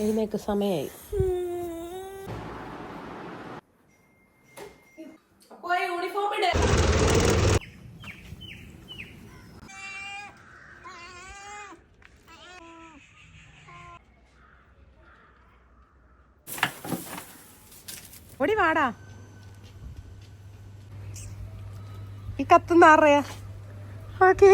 എഴുന്നേക്ക് സമയമായി ഓടി വാടാ. ഈ കത്തുന്ന ആറയാ ഓക്കേ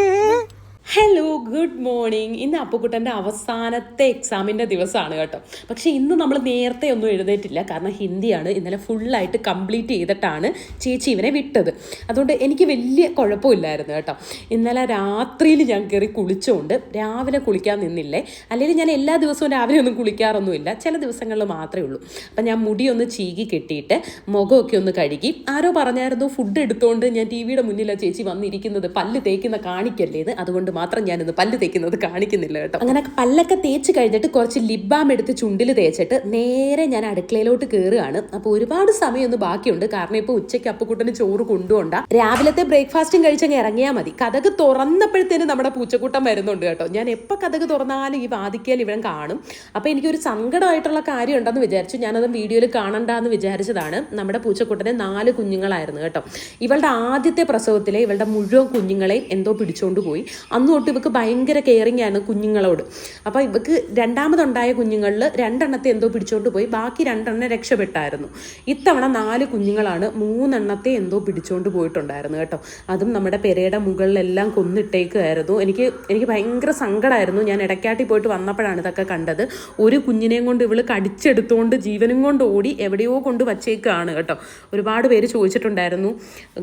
ഹലോ ഗുഡ് മോർണിംഗ് ഇന്ന് അപ്പുക്കുട്ടന്റെ അവസാനത്തെ എക്സാമിന്റെ ദിവസമാണ് കേട്ടോ. പക്ഷേ ഇന്ന് നമ്മൾ നേരത്തെ ഒന്നും എഴുതിയിട്ടില്ല കാരണം ഹിന്ദിയാണ്. ഇന്നലെ ഫുള്ളായിട്ട് കംപ്ലീറ്റ് ചെയ്തിട്ടാണ് ചേച്ചി ഇവനെ വിട്ടത്. അതുകൊണ്ട് എനിക്ക് വലിയ കുഴപ്പമില്ലായിരുന്നു കേട്ടോ. ഇന്നലെ രാത്രിയിൽ ഞാൻ കയറി കുളിച്ചുകൊണ്ട് രാവിലെ കുളിക്കാൻ നിന്നില്ലേ? അല്ലെങ്കിൽ ഞാൻ എല്ലാ ദിവസവും രാവിലെ ഒന്നും കുളിക്കാറൊന്നുമില്ല. ചില ദിവസങ്ങളിൽ മാത്രമേ ഉള്ളൂ. അപ്പം ഞാൻ മുടിയൊന്ന് ചീകി കെട്ടിയിട്ട് മുഖമൊക്കെ ഒന്ന് കഴുകി ആരോ പറഞ്ഞായിരുന്നു ഫുഡ് എടുത്തുകൊണ്ട് ഞാൻ ടി വിയുടെ മുന്നിലാണ് ചേച്ചി വന്നിരിക്കുന്നത്. പല്ല് തേക്കുന്ന കാണിക്കല്ലേ അതുകൊണ്ട് മാത്രം ഞാനിന്ന് പല്ല് തേക്കുന്നത് കാണിക്കുന്നില്ല കേട്ടോ. അങ്ങനെ പല്ലൊക്കെ തേച്ച് കഴിഞ്ഞിട്ട് കുറച്ച് ലിബാം എടുത്ത് ചുണ്ടിൽ തേച്ചിട്ട് നേരെ ഞാൻ അടുക്കളയിലോട്ട് കയറുകയാണ് അപ്പോൾ ഒരുപാട് സമയമൊന്നും ബാക്കിയുണ്ട്. കാരണം ഇപ്പോൾ ഉച്ചയ്ക്ക് അപ്പുക്കുട്ടന് ചോറ് കൊണ്ടുപോണ്ട. രാവിലത്തെ ബ്രേക്ക്ഫാസ്റ്റും കഴിച്ചങ്ങ് ഇറങ്ങിയാൽ മതി. കഥക് തുറന്നപ്പോഴത്തേനും നമ്മുടെ പൂച്ചക്കൂട്ടം വരുന്നുണ്ട് കേട്ടോ. ഞാൻ എപ്പോൾ കഥക് തുറന്നാലും ഈ വാദിക്കൽ ഇവൻ കാണും. അപ്പോൾ എനിക്കൊരു സങ്കടമായിട്ടുള്ള കാര്യം ഉണ്ടെന്ന് വിചാരിച്ചു. ഞാനത് വീഡിയോയിൽ കാണണ്ട എന്ന് വിചാരിച്ചതാണ്. നമ്മുടെ പൂച്ചക്കൂട്ടനെ നാല് കുഞ്ഞുങ്ങളായിരുന്നു കേട്ടോ. ഇവളുടെ ആദ്യത്തെ പ്രസവത്തിലെ ഇവളുടെ മുഴുവൻ കുഞ്ഞുങ്ങളെയും എന്തോ പിടിച്ചോണ്ട് പോയി. അന്ന് തൊട്ട് ഇവക്ക് ഭയങ്കര കെയറിങ് ആണ് കുഞ്ഞുങ്ങളോട്. അപ്പോൾ ഇവക്ക് രണ്ടാമതുണ്ടായ കുഞ്ഞുങ്ങളിൽ രണ്ടെണ്ണത്തെ എന്തോ പിടിച്ചോണ്ട് പോയി. ബാക്കി രണ്ടെണ്ണം രക്ഷപ്പെട്ടായിരുന്നു. ഇത്തവണ നാല് കുഞ്ഞുങ്ങളാണ് മൂന്നെണ്ണത്തെ എന്തോ പിടിച്ചോണ്ട് പോയിട്ടുണ്ടായിരുന്നു കേട്ടോ. അതും നമ്മുടെ പെരയുടെ മുകളിലെല്ലാം കൊന്നിട്ടേക്കുമായിരുന്നു എനിക്ക് എനിക്ക് ഭയങ്കര സങ്കടമായിരുന്നു ഞാൻ ഇടയ്ക്കാട്ടി പോയിട്ട് വന്നപ്പോഴാണ് ഇതൊക്കെ കണ്ടത്. ഒരു കുഞ്ഞിനെയും കൊണ്ട് ഇവൾ കടിച്ചെടുത്തുകൊണ്ട് ജീവനും കൊണ്ട് ഓടി എവിടെയോ കൊണ്ട് വച്ചേക്കാണ് കേട്ടോ. ഒരുപാട് പേര് ചോദിച്ചിട്ടുണ്ടായിരുന്നു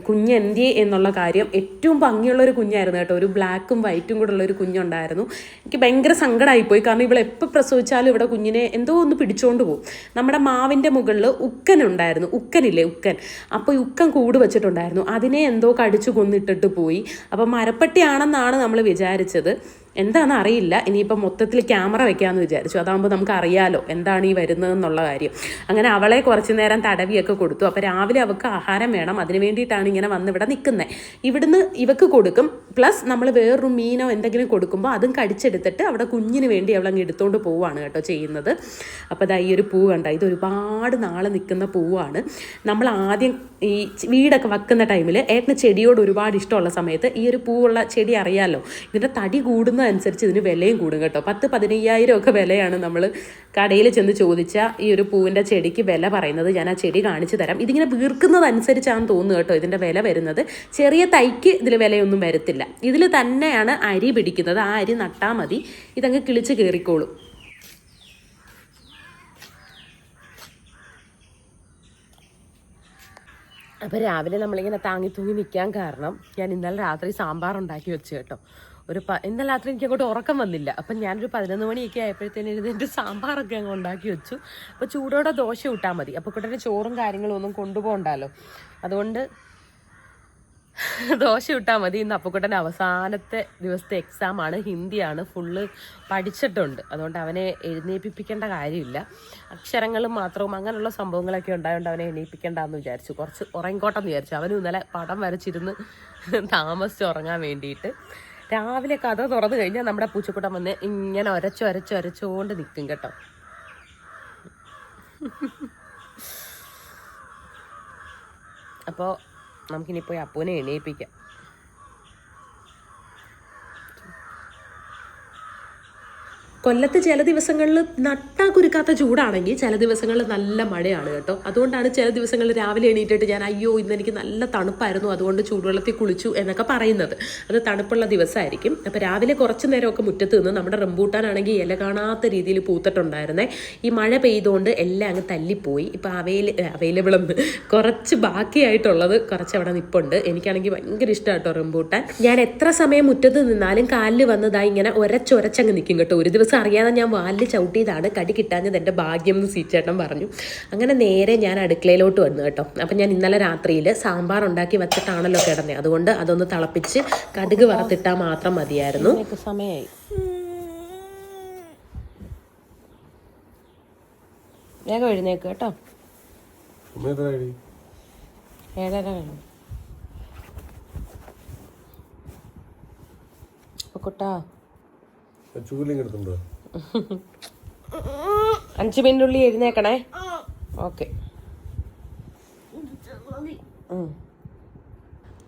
കുഞ്ഞ് എന്തിയെ? എന്നുള്ള കാര്യം. ഏറ്റവും ഭംഗിയുള്ള ഒരു കുഞ്ഞായിരുന്നു കേട്ടോ. ഒരു ബ്ലാക്കും വൈറ്റും കൂടെ ഉള്ളൊരു കുഞ്ഞുണ്ടായിരുന്നു. എനിക്ക് ഭയങ്കര സങ്കടമായിപ്പോയി കാരണം ഇവിടെ എപ്പോൾ പ്രസവിച്ചാലും ഇവിടെ കുഞ്ഞിനെ എന്തോ ഒന്ന് പിടിച്ചോണ്ട് പോകും. നമ്മുടെ മാവിന്റെ മുകളിൽ ഉക്കൻ ഉണ്ടായിരുന്നു. ഉക്കനില്ലേ ഉക്കൻ. അപ്പോൾ ഈ ഉക്കൻ കൂട് വെച്ചിട്ടുണ്ടായിരുന്നു. അതിനെ എന്തോ കടിച്ചു കൊന്നിട്ടിട്ട് പോയി. അപ്പോൾ മരപ്പട്ടിയാണെന്നാണ് നമ്മൾ വിചാരിച്ചത്. എന്താണെന്ന് അറിയില്ല. ഇനിയിപ്പോൾ മൊത്തത്തിൽ ക്യാമറ വെക്കാമെന്ന് വിചാരിച്ചു. അതാകുമ്പോൾ നമുക്ക് അറിയാലോ എന്താണ് ഈ വരുന്നതെന്നുള്ള കാര്യം. അങ്ങനെ അവളെ കുറച്ച് നേരം തടവിയൊക്കെ കൊടുത്തു. അപ്പോൾ രാവിലെ അവൾക്ക് ആഹാരം വേണം. അതിന് വേണ്ടിയിട്ടാണ് ഇങ്ങനെ വന്ന് ഇവിടെ നിൽക്കുന്നത് ഇവിടുന്ന് ഇവക്ക് കൊടുക്കും. പ്ലസ് നമ്മൾ വേറൊരു മീനോ എന്തെങ്കിലും കൊടുക്കുമ്പോൾ അതും കടിച്ചെടുത്തിട്ട് അവിടെ കുഞ്ഞിന് വേണ്ടി അവളങ്ങ് എടുത്തുകൊണ്ട് പോവുകയാണ് കേട്ടോ ചെയ്യുന്നത്. അപ്പോൾ ഇതാ ഈ ഒരു പൂ കണ്ട? ഇത് ഒരുപാട് നാൾ നിൽക്കുന്ന പൂവാണ്. നമ്മൾ ആദ്യം ഈ വീടൊക്കെ വെക്കുന്ന ടൈമിൽ ഏട്ടന് ചെടിയോട് ഒരുപാട് ഇഷ്ടമുള്ള സമയത്ത് ഈ ഒരു പൂവുള്ള ചെടി അറിയാമല്ലോ ഇതിന്റെ തടി കൂടുന്നതനുസരിച്ച് ഇതിന് വിലയും കൂടും കേട്ടോ. പത്ത് പതിനയ്യായിരം ഒക്കെ വിലയാണ് നമ്മൾ കടയിൽ ചെന്ന് ചോദിച്ച ഈ ഒരു പൂവിന്റെ ചെടിക്ക് വില പറയുന്നത്. ഞാൻ ആ ചെടി കാണിച്ചു തരാം. ഇതിങ്ങനെ വീർക്കുന്നതനുസരിച്ചാണ് തോന്നുന്നു കേട്ടോ ഇതിന്റെ വില വരുന്നത്. ചെറിയ തൈക്ക് ഇതിൽ വിലയൊന്നും വരത്തില്ല. ഇതിൽ തന്നെയാണ് അരി പിടിക്കുന്നത്. ആ അരി നട്ടാൽ മതി. ഇതങ്ങ് കിളിച്ച് കയറിക്കോളും. അപ്പോൾ രാവിലെ നമ്മളിങ്ങനെ താങ്ങി തൂങ്ങി നിൽക്കാൻ കാരണം ഞാൻ ഇന്നലെ രാത്രി സാമ്പാർ ഉണ്ടാക്കി വെച്ചു കേട്ടോ. ഒരു ഇന്നലെ രാത്രി എനിക്ക് അങ്ങോട്ട് ഉറക്കം വന്നില്ല. അപ്പം ഞാനൊരു പതിനൊന്ന് മണിയൊക്കെ ആയപ്പോഴത്തേനും എഴുന്നേറ്റ് സാമ്പാറൊക്കെ അങ്ങ് ഉണ്ടാക്കി വെച്ചു. അപ്പോൾ ചൂടോടെ ദോശ ഇട്ടാൽ മതി. അപ്പോൾ കൂട്ടന്റെ ചോറും കാര്യങ്ങളും ഒന്നും കൊണ്ടുപോകണ്ടല്ലോ അതുകൊണ്ട് ദോശ ഇട്ടാൽ മതി. ഇന്ന് അപ്പക്കുട്ടന്റെ അവസാനത്തെ ദിവസത്തെ എക്സാം ആണ്. ഹിന്ദിയാണ്. ഫുള്ള് പഠിച്ചിട്ടുണ്ട്. അതുകൊണ്ട് അവനെ എഴുന്നേൽപ്പിക്കേണ്ട കാര്യമില്ല. അക്ഷരങ്ങളും മാത്രവും അങ്ങനെയുള്ള സംഭവങ്ങളൊക്കെ ഉണ്ടായതുകൊണ്ട് അവനെ എണീപ്പിക്കേണ്ടെന്ന് വിചാരിച്ചു. കുറച്ച് ഉറങ്ങിക്കോട്ടെന്ന് വിചാരിച്ചു. അവനും ഇന്നലെ പടം വരച്ചിരുന്ന് താമസിച്ച് ഉറങ്ങാൻ വേണ്ടിയിട്ട്. രാവിലെ കഥ തുറന്നു കഴിഞ്ഞാൽ നമ്മുടെ പൂച്ചക്കൂട്ടം വന്ന് ഇങ്ങനെ ഒരച്ച് ഒരച്ച് ഒരച്ചുകൊണ്ട് നിൽക്കും കേട്ടോ. അപ്പോൾ നമുക്കിനി പോയി അപ്പൂനെ എണീപ്പിക്കാം. കൊല്ലത്ത് ചില ദിവസങ്ങളിൽ നട്ടാ കുരുക്കാത്ത ചൂടാണെങ്കിൽ ചില ദിവസങ്ങളിൽ നല്ല മഴയാണ് കേട്ടോ. അതുകൊണ്ടാണ് ചില ദിവസങ്ങളിൽ രാവിലെ എണീറ്റിട്ട് ഞാൻ അയ്യോ ഇന്ന് എനിക്ക് നല്ല തണുപ്പായിരുന്നു അതുകൊണ്ട് ചൂടുവെള്ളത്തിൽ കുളിച്ചു എന്നൊക്കെ പറയുന്നത്. അത് തണുപ്പുള്ള ദിവസമായിരിക്കും. അപ്പോൾ രാവിലെ കുറച്ച് നേരമൊക്കെ മുറ്റത്ത് നിന്ന് നമ്മുടെ റംബൂട്ടാനാണെങ്കിൽ ഇല കാണാത്ത രീതിയിൽ പൂത്തിട്ടുണ്ടായിരുന്നേ. ഈ മഴ പെയ്തുകൊണ്ട് എല്ലാം അങ്ങ് തല്ലിപ്പോയി. ഇപ്പോൾ അവൈല അവൈലബിൾ എന്ന് കുറച്ച് ബാക്കിയായിട്ടുള്ളത് കുറച്ച് അവിടെ നിപ്പുണ്ട്. എനിക്കാണെങ്കിൽ ഭയങ്കര ഇഷ്ടമാണ് കേട്ടോ റംബൂട്ടാൻ. ഞാൻ എത്ര സമയം മുറ്റത്ത് നിന്നാലും കാലിൽ വന്നതായി ഇങ്ങനെ ഒരച്ചൊരച്ചങ്ങ് നിൽക്കും കേട്ടോ. ഒരു ദിവസം അറിയാതെ ഞാൻ വാലിൽ ചവിട്ടിയതാണ് കടി കിട്ടാഞ്ഞത് എന്റെ ഭാഗ്യം എന്ന് സീച്ചേട്ടൻ പറഞ്ഞു. അങ്ങനെ നേരെ ഞാൻ അടുക്കളയിലോട്ട് വന്നു കേട്ടോ. അപ്പം ഞാൻ ഇന്നലെ രാത്രിയിൽ സാമ്പാർ ഉണ്ടാക്കി വെച്ചിട്ടാണല്ലോ കിടന്നത് അതുകൊണ്ട് അതൊന്ന് തിളപ്പിച്ച് കടുക് വറുത്തിട്ടാൽ മാത്രം മതിയായിരുന്നു. സമയമായി വേഗം എഴുന്നേക്ക് കേട്ടോ. ഏഴര കഴിഞ്ഞു. കുട്ടാ ചൂലിങ് എടുത്തുണ്ടോ അഞ്ച് മിനിറ്റിനുള്ളിൽ എഴുന്നേക്കണേ. ഓക്കെ.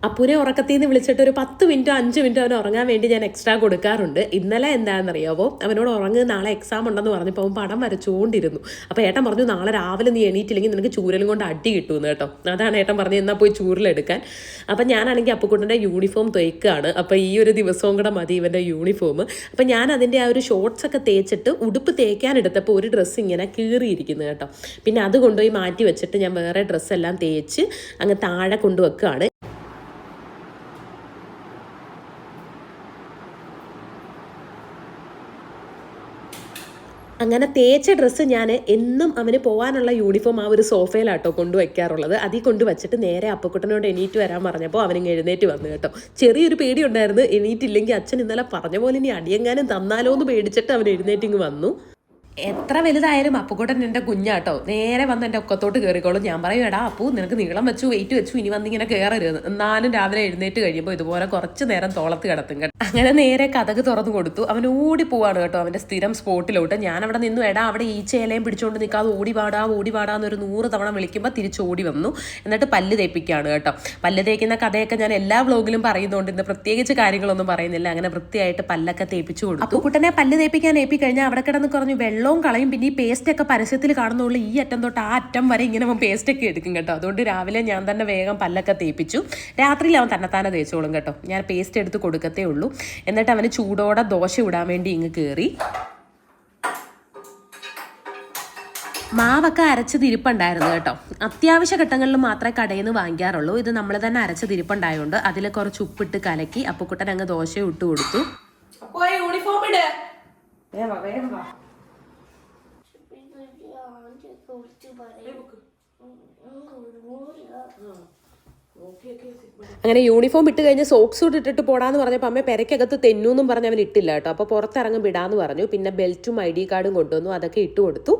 അപ്പൂനെ ഉറക്കത്തിൽ നിന്ന് വിളിച്ചിട്ട് ഒരു പത്ത് മിനിറ്റോ അഞ്ച് മിനിറ്റോ അവന് ഉറങ്ങാൻ വേണ്ടി ഞാൻ എക്സ്ട്രാ കൊടുക്കാറുണ്ട്. ഇന്നലെ എന്താണെന്നറിയാവോ? അവനോട് ഉറങ്ങ് നാളെ എക്സാം ഉണ്ടെന്ന് പറഞ്ഞപ്പോൾ അവൻ പടം വരച്ചുകൊണ്ടിരുന്നു അപ്പോൾ ഏട്ടൻ പറഞ്ഞു നാളെ രാവിലെ നീ എണീറ്റില്ലെങ്കിൽ നിനക്ക് ചൂരലും കൊണ്ട് അടി കിട്ടുമെന്ന് കേട്ടോ. അതാണ് ഏട്ടൻ പറഞ്ഞു എന്നാൽ പോയി ചൂരലെടുക്കാൻ അപ്പം ഞാനാണെങ്കിൽ അപ്പുക്കുട്ടന്റെ യൂണിഫോം തേക്കാണ് അപ്പോൾ ഈ ഒരു ദിവസവും കൂടെ മതി ഇവന്റെ യൂണിഫോം അപ്പം ഞാൻ അതിന്റെ ആ ഒരു ഷോർട്സ് ഒക്കെ തേച്ചിട്ട് ഉടുപ്പ് തേക്കാൻ എടുത്തപ്പോൾ ഒരു ഡ്രസ്സ് ഇങ്ങനെ കീറിയിരിക്കുന്നു കേട്ടോ. പിന്നെ അത് കൊണ്ടുപോയി മാറ്റി വെച്ചിട്ട് ഞാൻ വേറെ ഡ്രസ്സെല്ലാം തേച്ച് അങ്ങ് താഴെ കൊണ്ടുവെക്കുകയാണ് അങ്ങനെ തേച്ച ഡ്രസ്സ് ഞാൻ എന്നും അവന് പോകാനുള്ള യൂണിഫോം ആ ഒരു സോഫയിലാട്ടോ കൊണ്ടുവയ്ക്കാറുള്ളത് അതിൽ കൊണ്ട് വെച്ചിട്ട് നേരെ അപ്പക്കുട്ടനോട് എണീറ്റ് വരാൻ പറഞ്ഞപ്പോൾ അവനിങ്ങ് എഴുന്നേറ്റ് വന്നു കേട്ടോ. ചെറിയൊരു പേടി ഉണ്ടായിരുന്നു എണീറ്റില്ലെങ്കിൽ അച്ഛൻ ഇന്നലെ പറഞ്ഞ പോലെ ഇനി അടിയെങ്ങാനും തന്നാലോ എന്ന് പേടിച്ചിട്ട് അവൻ എഴുന്നേറ്റിങ് വന്നു. എത്ര വലുതായാലും അപ്പുകൂട്ടൻ എന്റെ കുഞ്ഞാട്ടോ. നേരെ വന്ന് എന്റെ ഒക്കത്തോട്ട് കയറിക്കോളും ഞാൻ പറയും എടാ അപ്പു നിനക്ക് നീളം വെച്ചു വെയിറ്റ് വെച്ചു ഇനി വന്നിങ്ങനെ കയറരുത് എന്നാലും രാവിലെ എഴുന്നേറ്റ് കഴിയുമ്പോൾ ഇതുപോലെ കുറച്ച് നേരം തോളത്ത് കിടത്തും കേട്ടോ. അങ്ങനെ നേരെ കഥക് തുറന്നു കൊടുത്തു. അവൻ ഓടി പോവാണ് കേട്ടോ അവന്റെ സ്ഥിരം സ്പോട്ടിലോട്ട്. ഞാൻ അവിടെ നിന്നു എടാ അവിടെ ഈച്ചയിലയും പിടിച്ചുകൊണ്ട് നിൽക്കാതെ ഓടി പാടാ ഓടി പാടാന്നൊരു നൂറ് തവണ വിളിക്കുമ്പോൾ തിരിച്ച് ഓടി വന്നു. എന്നിട്ട് പല്ല് തേപ്പിക്കുകയാണ് കേട്ടോ. പല്ല് തേക്കുന്ന കഥയൊക്കെ ഞാൻ എല്ലാ വ്ലോഗിലും പറയുന്നുണ്ട്. ഇന്ന് പ്രത്യേകിച്ച് കാര്യങ്ങളൊന്നും പറയുന്നില്ല. അങ്ങനെ വൃത്തിയായിട്ട് പല്ലൊക്കെ തേപ്പിച്ചു കൊടുത്തു. കുട്ടനെ പല്ല് തേപ്പിക്കാൻ ഏപ്പിക്കഴിഞ്ഞാൽ അവിടെ കിടന്ന് കുറഞ്ഞു വെള്ളവും കളയും. പിന്നെ ഈ പേസ്റ്റ് ഒക്കെ പരസ്യത്തിൽ കാണുന്നുള്ളൂ ഈ അറ്റം തൊട്ട് ആ അറ്റം വരെ ഇങ്ങനെ അവൻ പേസ്റ്റ് ഒക്കെ എടുക്കും കേട്ടോ. അതുകൊണ്ട് രാവിലെ ഞാൻ തന്നെ വേഗം പല്ലൊക്കെ തേപ്പിച്ചു. രാത്രിയിൽ അവൻ തന്നെത്താനെ തേച്ചോളും കേട്ടോ. ഞാൻ പേസ്റ്റ് എടുത്ത് കൊടുക്കത്തേ ഉള്ളൂ. എന്നിട്ട് അവന് ചൂടോടെ ദോശ ഇടാൻ വേണ്ടി ഇങ്ങ് കയറി മാവൊക്കെ അരച്ച് തിരിപ്പുണ്ടായിരുന്നു കേട്ടോ. അത്യാവശ്യ ഘട്ടങ്ങളിൽ മാത്രമേ കടയിൽ നിന്ന് വാങ്ങിക്കാറുള്ളൂ. ഇത് നമ്മൾ തന്നെ അരച്ച് തിരിപ്പുണ്ടായതുകൊണ്ട് അതിൽ കുറച്ച് ഉപ്പിട്ട് കലക്കി അപ്പുക്കുട്ടൻ അങ്ങ് ദോശ ഇട്ട് കൊടുത്തു. യൂണിഫോം ഇട്. വേഗം വേഗം 이거 어쩌 말해. 해볼까? 응, 이거 우리 머리가. 응. അങ്ങനെ യൂണിഫോം ഇട്ട് കഴിഞ്ഞ് സോക്സ് ഇട്ട് ഇട്ടിട്ട് പോടാന്ന് പറഞ്ഞപ്പോൾ അമ്മ പെരക്കകത്ത് തെന്നൂന്നും പറഞ്ഞ് അവൻ ഇട്ടില്ല കേട്ടോ. അപ്പോൾ പുറത്തിറങ്ങും വിടാന്ന് പറഞ്ഞു. പിന്നെ ബെൽറ്റും ഐ ഡി കാർഡും കൊണ്ടുവന്നു. അതൊക്കെ ഇട്ട് കൊടുത്തു.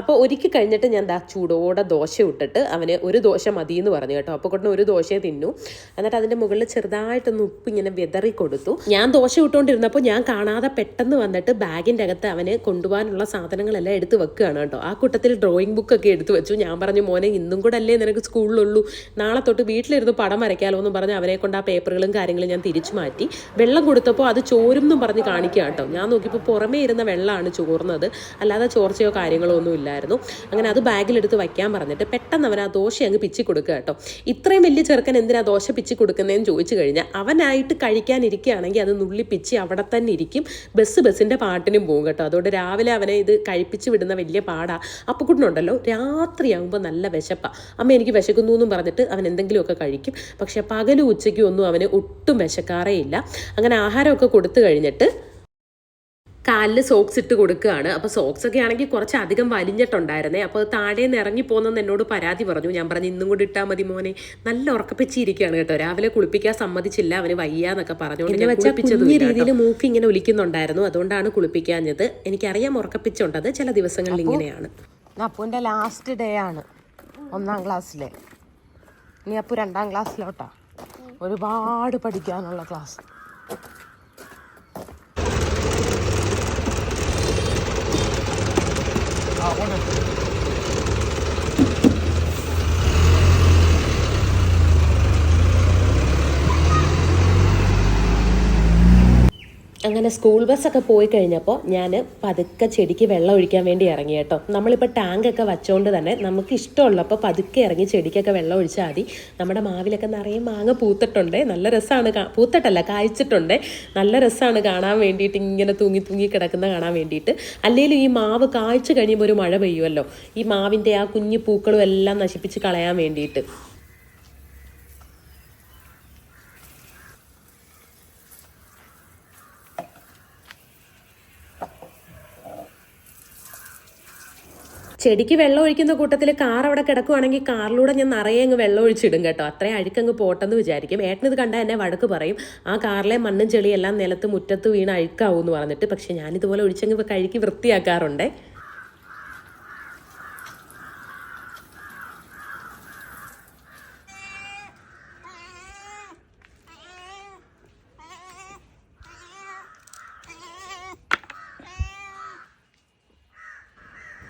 അപ്പോൾ ഒരുക്കി കഴിഞ്ഞിട്ട് ഞാൻ ദാ ചൂടോടെ ദോശ ഇട്ടിട്ട് അവന് ഒരു ദോശ മതി എന്ന് പറഞ്ഞു കേട്ടോ. അപ്പോൾ കൊണ്ടു ഒരു ദോശയെ തിന്നു. എന്നിട്ട് അതിന്റെ മുകളിൽ ചെറുതായിട്ടൊന്ന് ഉപ്പ് ഇങ്ങനെ വിതറി കൊടുത്തു. ഞാൻ ദോശ ഇട്ടുകൊണ്ടിരുന്നപ്പോൾ ഞാൻ കാണാതെ പെട്ടെന്ന് വന്നിട്ട് ബാഗിന്റെ അകത്ത് അവന് കൊണ്ടുപോകാനുള്ള സാധനങ്ങളെല്ലാം എടുത്ത് വെക്കുകയാണ് കേട്ടോ. ആ കൂട്ടത്തിൽ ഡ്രോയിങ് ബുക്കൊക്കെ എടുത്തു വെച്ചു. ഞാൻ പറഞ്ഞു മോനെ ഇന്നും കൂടെ അല്ലേ നിനക്ക് സ്കൂളിലുള്ളൂ നാളെ തൊട്ട് വീട്ടിലിരുന്ന് പടം വരയ്ക്കാലോ എന്ന് പറഞ്ഞ് അവരെ കൊണ്ട് ആ പേപ്പറുകളും കാര്യങ്ങളും ഞാൻ തിരിച്ചു മാറ്റി. വെള്ളം കൊടുത്തപ്പോൾ അത് ചോരും എന്നും പറഞ്ഞ് കാണിക്കുക കേട്ടോ ഞാൻ നോക്കിയപ്പോൾ പുറമേ ഇരുന്ന വെള്ളമാണ് ചോർന്നത്. അല്ലാതെ ചോർച്ചയോ കാര്യങ്ങളോ ഒന്നും ഇല്ലായിരുന്നു. അങ്ങനെ അത് ബാഗിലെടുത്ത് വയ്ക്കാൻ പറഞ്ഞിട്ട് പെട്ടെന്ന് അവൻ ആ ദോശ അങ്ങ് പിച്ചി കൊടുക്കുക കേട്ടോ ഇത്രയും വലിയ ചെറുക്കൻ എന്തിനാ ദോശ പിച്ചി കൊടുക്കുന്നതെന്ന് ചോദിച്ചു കഴിഞ്ഞാൽ അവനായിട്ട് കഴിക്കാനിരിക്കുകയാണെങ്കിൽ അത് നുള്ളി പിച്ചി അവിടെ തന്നെ ഇരിക്കും. ബസ് ബസ്സിന്റെ പാട്ടിനും പോകും കേട്ടോ. അതുകൊണ്ട് രാവിലെ അവനെ ഇത് കഴിപ്പിച്ച് വിടുന്ന വലിയ പാടാ. അപ്പക്കുട്ടനുണ്ടല്ലോ രാത്രിയാകുമ്പോൾ നല്ല വിശപ്പാണ് അമ്മ എനിക്ക് വിശക്കുന്നു എന്നും പറഞ്ഞിട്ട് അവൻ എന്തെങ്കിലുമൊക്കെ കഴിക്കും. പക്ഷെ പകലും ഉച്ചയ്ക്കും ഒന്നും അവന് ഒട്ടും വിശക്കാറേ ഇല്ല അങ്ങനെ ആഹാരമൊക്കെ കൊടുത്തു കഴിഞ്ഞിട്ട് കാലിൽ സോക്സ് ഇട്ട് കൊടുക്കുകയാണ്. അപ്പോൾ സോക്സ് ഒക്കെ ആണെങ്കിൽ കുറച്ച് അധികം വലിഞ്ഞിട്ടുണ്ടായിരുന്നേ. അപ്പോൾ അത് താഴെ നിന്ന് ഇറങ്ങി പോകുന്നെന്ന് എന്നോട് പരാതി പറഞ്ഞു. ഞാൻ പറഞ്ഞു ഇന്നും കൂടി ഇട്ടാൽ മതി മോനെ. നല്ല ഉറക്കപ്പിച്ചിരിക്കുകയാണ് കേട്ടോ. രാവിലെ കുളിപ്പിക്കാൻ സമ്മതിച്ചില്ല. അവന് വയ്യാന്നൊക്കെ പറഞ്ഞു എന്നെ വെച്ചാൽ കുഞ്ഞു രീതിയിൽ മൂക്ക് ഇങ്ങനെ ഒലിക്കുന്നുണ്ടായിരുന്നു. അതുകൊണ്ടാണ് കുളിപ്പിക്കാഞ്ഞത്. എനിക്കറിയാം ഉറക്കപ്പിച്ചുണ്ടത് ചില ദിവസങ്ങളിൽ ഇങ്ങനെയാണ്. അപ്പുവിന്റെ ലാസ്റ്റ് ഡേ ആണ് ഒന്നാം ക്ലാസ്സിലെ ഇനി അപ്പോൾ രണ്ടാം ക്ലാസ്സിലോട്ടാ? ഒരുപാട് പഠിക്കാനുള്ള ക്ലാസ്. അങ്ങനെ സ്കൂൾ ബസ്സൊക്കെ പോയി കഴിഞ്ഞപ്പോൾ ഞാൻ പതുക്കെ ചെടിക്ക് വെള്ളം ഒഴിക്കാൻ വേണ്ടി ഇറങ്ങി കേട്ടോ. നമ്മളിപ്പോൾ ടാങ്കൊക്കെ വെച്ചോണ്ട് തന്നെ നമുക്ക് ഇഷ്ടമുള്ളപ്പോൾ പതുക്കെ ഇറങ്ങി ചെടിക്കൊക്കെ വെള്ളം ഒഴിച്ചാൽ മതി. നമ്മുടെ മാവിലൊക്കെ നിറയെ മാങ്ങ പൂത്തിട്ടുണ്ട്. നല്ല രസമാണ് പൂത്തിട്ടല്ല കായ്ച്ചിട്ടുണ്ട്. നല്ല രസമാണ് കാണാൻ വേണ്ടിയിട്ട് ഇങ്ങനെ തൂങ്ങി തൂങ്ങി കിടക്കുന്ന കാണാൻ വേണ്ടിയിട്ട്. അല്ലെങ്കിലും ഈ മാവ് കായ്ച്ചു കഴിയുമ്പോൾ ഒരു മഴ പെയ്യുമല്ലോ. ഈ മാവിന്റെ ആ കുഞ്ഞു പൂക്കളും എല്ലാം നശിപ്പിച്ച് കളയാൻ വേണ്ടിയിട്ട്. ചെടിക്ക് വെള്ളം ഒഴിക്കുന്ന കൂട്ടത്തിൽ കാർ അവിടെ കിടക്കുവാണെങ്കിൽ കാറിലൂടെ ഞാൻ നിറയെ അങ്ങ് വെള്ളം ഒഴിച്ചിടും കേട്ടോ. അത്രയും അഴുക്കങ്ങ് പോട്ടെന്ന് വിചാരിക്കും. ഏട്ടനിത് കണ്ടാൽ എന്നെ വഴക്ക് പറയും. ആ കാറിലെ മണ്ണും ചെളിയെല്ലാം നിലത്ത് മുറ്റത്ത് വീണ് അഴുക്കാവും എന്ന് പറഞ്ഞിട്ട്. പക്ഷെ ഞാനിതുപോലെ ഒഴിച്ചങ്ങ് കഴുകി വൃത്തിയാക്കാറുണ്ടേ.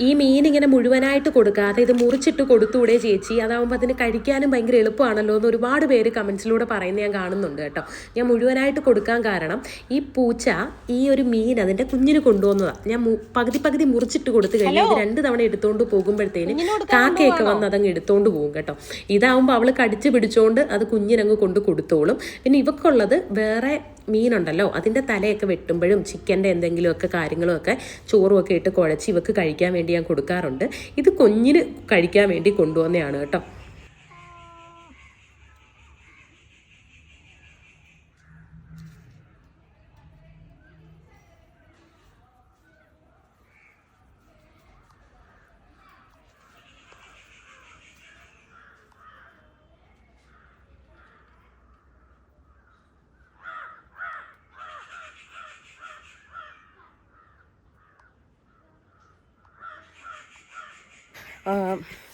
ഈ മീൻ ഇങ്ങനെ മുഴുവനായിട്ട് കൊടുക്കാതെ ഇത് മുറിച്ചിട്ട് കൊടുത്തൂടെ ചേച്ചി? അതാവുമ്പോൾ അതിന് കഴിക്കാനും ഭയങ്കര എളുപ്പമാണല്ലോ എന്ന് ഒരുപാട് പേര് കമൻസിലൂടെ പറയുന്നത് ഞാൻ കാണുന്നുണ്ട് കേട്ടോ. ഞാൻ മുഴുവനായിട്ട് കൊടുക്കാൻ കാരണം ഈ പൂച്ച ഈ ഒരു മീൻ അതിന്റെ കുഞ്ഞിന് കൊണ്ടുവന്നതാണ് ഞാൻ പകുതി പകുതി മുറിച്ചിട്ട് കൊടുത്തു കഴിഞ്ഞാൽ രണ്ട് തവണ എടുത്തുകൊണ്ട് പോകുമ്പോഴത്തേന് കാക്കയൊക്കെ വന്ന് അതങ്ങ് എടുത്തുകൊണ്ട് പോകും കേട്ടോ. ഇതാവുമ്പോൾ അവൾ കടിച്ച് പിടിച്ചോണ്ട് അത് കുഞ്ഞിനങ്ങ് കൊണ്ട് കൊടുത്തോളും. പിന്നെ ഇവക്കുള്ളത് വേറെ മീനുണ്ടല്ലോ അതിന്റെ തലയൊക്കെ വെട്ടുമ്പോഴും ചിക്കന്റെ എന്തെങ്കിലുമൊക്കെ കാര്യങ്ങളുമൊക്കെ ചോറുമൊക്കെ ഇട്ട് കുഴച്ച് ഇവക്ക് കഴിക്കാൻ വേണ്ടി ഞാൻ കൊടുക്കാറുണ്ട്. ഇത് കുഞ്ഞിന് കഴിക്കാൻ വേണ്ടി കൊണ്ടുവന്നതാണ് കേട്ടോ.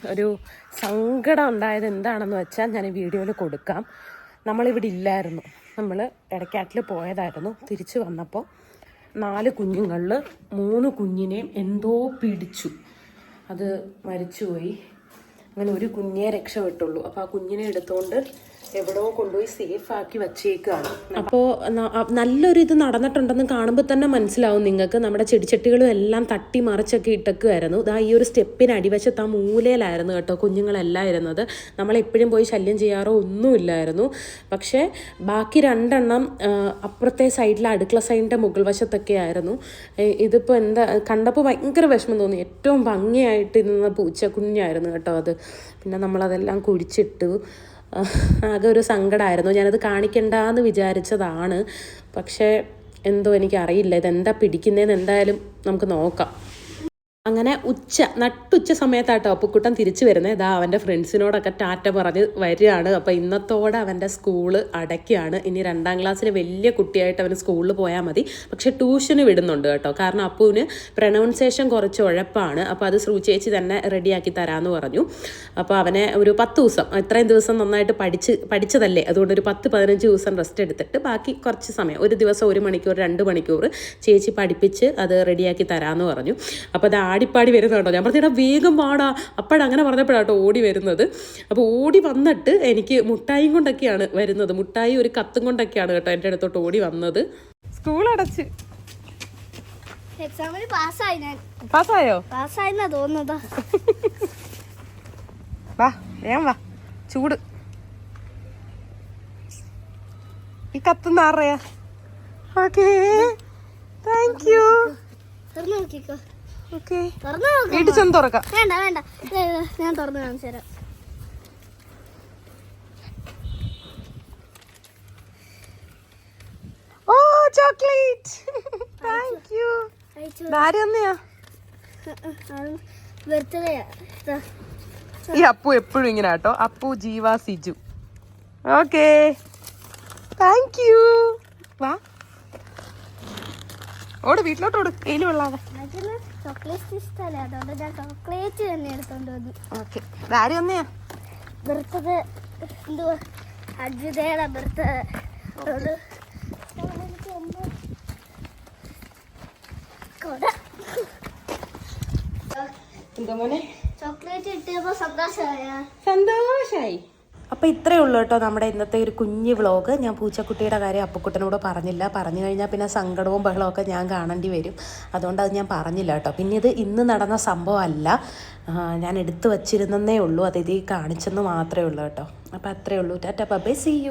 ഒരു സങ്കടം ഉണ്ടായത് എന്താണെന്ന് വെച്ചാൽ ഞാൻ ഈ വീഡിയോയിൽ കൊടുക്കാം. നമ്മളിവിടെ ഇല്ലായിരുന്നു. നമ്മൾ ഇടയ്ക്കാട്ടിൽ പോയതായിരുന്നു. തിരിച്ചു വന്നപ്പോൾ നാല് കുഞ്ഞുങ്ങളിൽ മൂന്ന് കുഞ്ഞിനെയും എന്തോ പിടിച്ചു. അത് മരിച്ചുപോയി. അങ്ങനെ ഒരു കുഞ്ഞേ രക്ഷപ്പെട്ടുള്ളൂ. അപ്പോൾ ആ കുഞ്ഞിനെ എടുത്തുകൊണ്ട് എവിടെയോ കൊണ്ടുപോയി സേഫ് ആക്കി വച്ചേക്കാണ് അപ്പോൾ നല്ലൊരു ഇത് നടന്നിട്ടുണ്ടെന്ന് കാണുമ്പോൾ തന്നെ മനസ്സിലാവും നിങ്ങൾക്ക്. നമ്മുടെ ചെടിച്ചട്ടികളും എല്ലാം തട്ടി മറിച്ചൊക്കെ ഇട്ടേക്കുമായിരുന്നു ഇതാ ഈ ഒരു സ്റ്റെപ്പിന് അടിവശത്ത് ആ മൂലയിലായിരുന്നു കേട്ടോ കുഞ്ഞുങ്ങളെല്ലാം ഇരുന്നത്. നമ്മളെപ്പോഴും പോയി ശല്യം ചെയ്യാറോ ഒന്നുമില്ലായിരുന്നു. പക്ഷേ ബാക്കി രണ്ടെണ്ണം അപ്പുറത്തെ സൈഡിലെ അടുക്കള സൈഡിന്റെ മുകൾ വശത്തൊക്കെ ആയിരുന്നു. ഇതിപ്പോൾ എന്താ കണ്ടപ്പോൾ ഭയങ്കര വിഷമം തോന്നി. ഏറ്റവും ഭംഗിയായിട്ട് ഇരുന്ന പൂച്ചക്കുഞ്ഞായിരുന്നു കേട്ടോ അത്. പിന്നെ നമ്മളതെല്ലാം കുഴിച്ചിട്ടു. ആകെ ഒരു സങ്കടമായിരുന്നു ഞാനത് കാണിക്കണ്ടെന്ന് വിചാരിച്ചതാണ്. പക്ഷേ എന്തോ എനിക്കറിയില്ല. ഇതെന്താ പിടിക്കുന്നതെന്ന് എന്തായാലും നമുക്ക് നോക്കാം. അങ്ങനെ ഉച്ച നട്ടുച്ച സമയത്താട്ടോ അപ്പുക്കുട്ടൻ തിരിച്ചു വരുന്നത് ഇതാ അവന്റെ ഫ്രണ്ട്സിനോടൊക്കെ ടാറ്റ പറഞ്ഞ് വരികയാണ്. അപ്പോൾ ഇന്നത്തോടെ അവന്റെ സ്കൂൾ അടയ്ക്കുകയാണ്. ഇനി രണ്ടാം ക്ലാസ്സിൽ വലിയ കുട്ടിയായിട്ട് അവന് സ്കൂളിൽ പോയാൽ മതി. പക്ഷെ ട്യൂഷന് വിടുന്നുണ്ട് കേട്ടോ. കാരണം അപ്പുവിന് പ്രൊനൗൺസേഷൻ കുറച്ച് ഉഴപ്പാണ്. അപ്പോൾ അത് ശ്രു ചേച്ചി തന്നെ റെഡിയാക്കി തരാമെന്ന് പറഞ്ഞു. അപ്പോൾ അവനെ ഒരു പത്ത് ദിവസം ഇത്രയും ദിവസം നന്നായിട്ട് പഠിച്ച് പഠിച്ചതല്ലേ? അതുകൊണ്ട് ഒരു പത്ത് പതിനഞ്ച് ദിവസം റെസ്റ്റ് എടുത്തിട്ട് ബാക്കി കുറച്ച് സമയം ഒരു ദിവസം ഒരു മണിക്കൂർ രണ്ട് മണിക്കൂർ ചേച്ചി പഠിപ്പിച്ച് അത് റെഡിയാക്കി തരാമെന്ന് പറഞ്ഞു. അപ്പോൾ അത് ആടിപ്പാടി വരുന്നുണ്ടോ ഞാൻ പറഞ്ഞാൽ വേഗം വാടാ അപ്പോഴങ്ങനെ പറഞ്ഞപ്പോഴാട്ടോ ഓടി വരുന്നത്. അപ്പോൾ ഓടി വന്നിട്ട് എനിക്ക് മുട്ടായും കൊണ്ടൊക്കെയാണ് വരുന്നത്. മുട്ടായി ഒരു കത്തും കൊണ്ടൊക്കെയാണ് കേട്ടോ എന്റെ അടുത്തോട്ട് ഓടി വന്നത്. സ്കൂൾ അടച്ച്. എക്സാമിന് പാസ്സായി ഞാൻ. പാസ്സായോ? പാസ്സായെന്നാ തോന്നുന്നതാ. വാ വേഗം വാ. ചൂട്. ഈ കത്തുന്ന ആറയാ ഓക്കേ. താങ്ക് യു തുറന്നു നോക്കിക്കോ. വീട്ടിൽ ചെന്ന് തുറക്കാം. വേണ്ട വേണ്ട. ഞാൻ തുറന്നു കാണിച്ചു തരാം. ഓ ചോക്ലേറ്റ്. താങ്ക് യു അയച്ചു ആര് തന്നെയാ? ബർത്ത്ഡേയാ ഇതാ. ഈ അപ്പു എപ്പോഴും ഇങ്ങനെ കേട്ടോ Appu Jeeva Siju. Okay. Thank you വാ. ഓട് വീട്ടിലോട്ട് ഓട്. വെയിൽ കൊള്ളാതെ അതിന് ചോക്ലേറ്റ് ഇഷ്ടമല്ല? അതുകൊണ്ട് ഞാൻ ചോക്ലേറ്റ് തന്നെ എടുത്തോണ്ട് വന്നു. ഓക്കെ ആര് തന്നെയാ ബർത്ത്ഡേ എന്തുവാ? അജിതയുടെ ബർത്ത്ഡേ അതുകൊണ്ട് എന്താ മോനെ? ചോക്ലേറ്റ് കിട്ടിയപ്പോ സന്തോഷമായ? സന്തോഷായി. അപ്പോൾ ഇത്രയേ ഉള്ളൂ കേട്ടോ നമ്മുടെ ഇന്നത്തെ ഒരു കുഞ്ഞ് വ്ളോഗ് ഞാൻ പൂച്ചക്കുട്ടിയുടെ കാര്യം അപ്പക്കുട്ടനോട് പറഞ്ഞില്ല. പറഞ്ഞു കഴിഞ്ഞാൽ പിന്നെ സങ്കടവും ബഹളവും ഞാൻ കാണേണ്ടി വരും. അതുകൊണ്ട് അത് ഞാൻ പറഞ്ഞില്ല കേട്ടോ. പിന്നെ ഇത് ഇന്ന് നടന്ന സംഭവമല്ല. ഞാൻ എടുത്തു വച്ചിരുന്നേ ഉള്ളൂ. അത് ഇതി കാണിച്ചെന്ന് മാത്രമേ ഉള്ളൂ കേട്ടോ. അപ്പോൾ അത്രയേ ഉള്ളൂ. Tata by C U